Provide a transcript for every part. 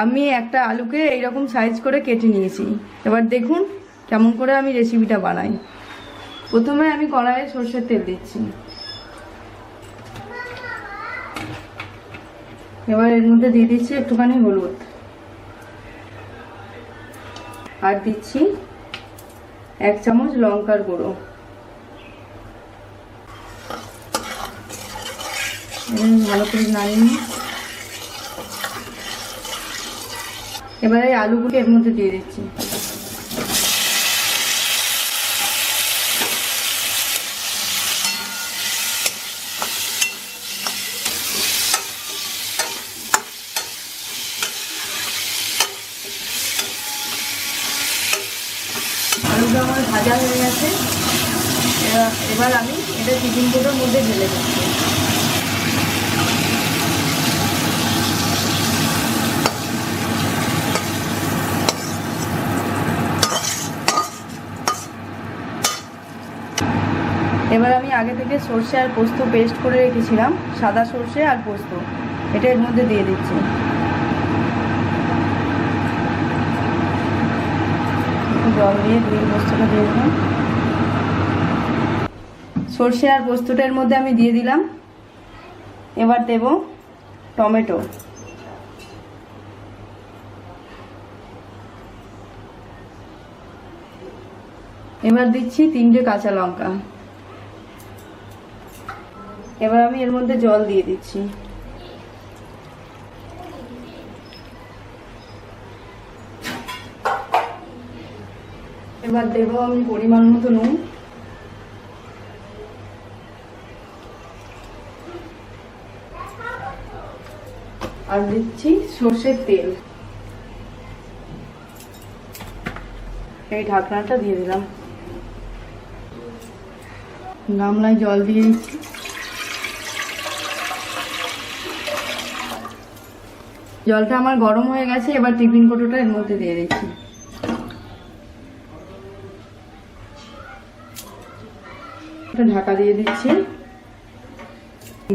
আমি একটা আলুকে এইরকম সাইজ করে কেটে নিয়েছি। এবার দেখুন কেমন করে আমি রেসিপিটা বানাই। প্রথমে আমি কড়াইয়ে সর্ষের তেল দিচ্ছি। এবার এর মধ্যে দিয়ে দিচ্ছি একটুখানি হলুদ। আর দিচ্ছি এক চামচ লঙ্কার গুঁড়ো। ভালো করে নাড়িয়ে এবারে আলুগুলো এর মধ্যে দিয়ে দিচ্ছি। আলুটা আমার ভাজা হয়ে গেছে। এবার- আমি এটা কোটোর মধ্যে ঢেলে দিচ্ছি। এবার আমি আগে থেকে সর্ষে আর পোস্ত পেস্ট করে রেখেছিলাম, সাদা সর্ষে আর পোস্ত। এটা এর মধ্যে দিয়ে দিচ্ছি। জল দিয়ে দিয়ে পোস্তটা দিয়ে দিলাম। সর্ষে আর পোস্তটা এর মধ্যে আমি দিয়ে দিলাম। এবার দেব টমেটো। এবার দিচ্ছি তিনটে কাঁচা লঙ্কা। এবার আমি এর মধ্যে জল দিয়ে দিচ্ছি। এবার দেবো আমি পরিমাণ মতো নুন। আর দিচ্ছি সর্ষের তেল। এই ঢাকনাটা দিয়ে দিলাম। গামলায় জল দিয়ে দিচ্ছি। জলটা আমার গরম হয়ে গেছে, এবার টিফিন কোটোটা এর মধ্যে দিয়ে দিচ্ছি। ঢাকা দিয়ে দিচ্ছি।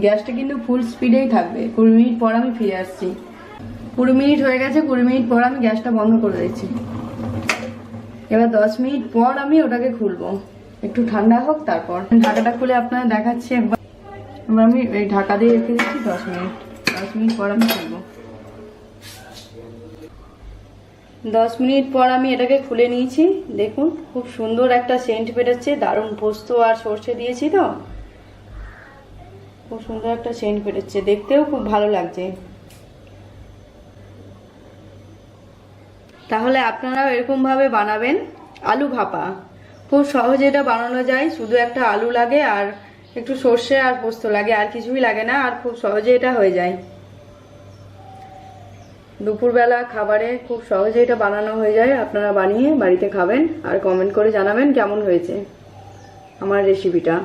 গ্যাসটা কিন্তু ফুল স্পিডেই থাকবে। কুড়ি মিনিট পর আমি ফিরে আসছি। কুড়ি মিনিট হয়ে গেছে, কুড়ি মিনিট পর আমি গ্যাসটা বন্ধ করে দিচ্ছি। এবার দশ মিনিট পর আমি ওটাকে খুলবো। একটু ঠান্ডা হোক, তারপর। ঢাকাটা খুলে আপনারা দেখাচ্ছি একবার। আমি এই ঢাকা দিয়ে রেখে দিচ্ছি দশ মিনিট। দশ মিনিট পর আমি খুলবো। দশ মিনিট পর আমি এটাকে খুলে নিয়েছি। দেখুন, খুব সুন্দর একটা সেন্ট বেরোচ্ছে দারুণ পোস্ত আর সর্ষে দিয়েছি তো। খুব সুন্দর একটা সেন্ট বেরোচ্ছে দেখতেও খুব ভালো লাগছে। তাহলে আপনারাও এরকমভাবে বানাবেন আলু ভাপা। খুব সহজে এটা বানানো যায়, শুধু একটা আলু লাগে আর একটু সর্ষে আর পোস্ত লাগে, আর কিছুই লাগে না, আর খুব সহজে এটা হয়ে যায়। দুপুরবেলা খাবারে খুব সহজে এটা বানানো হয়ে যায়। আপনারা বানিয়ে বাড়িতে খাবেন আর কমেন্ট করে জানাবেন কেমন হয়েছে আমার রেসিপিটা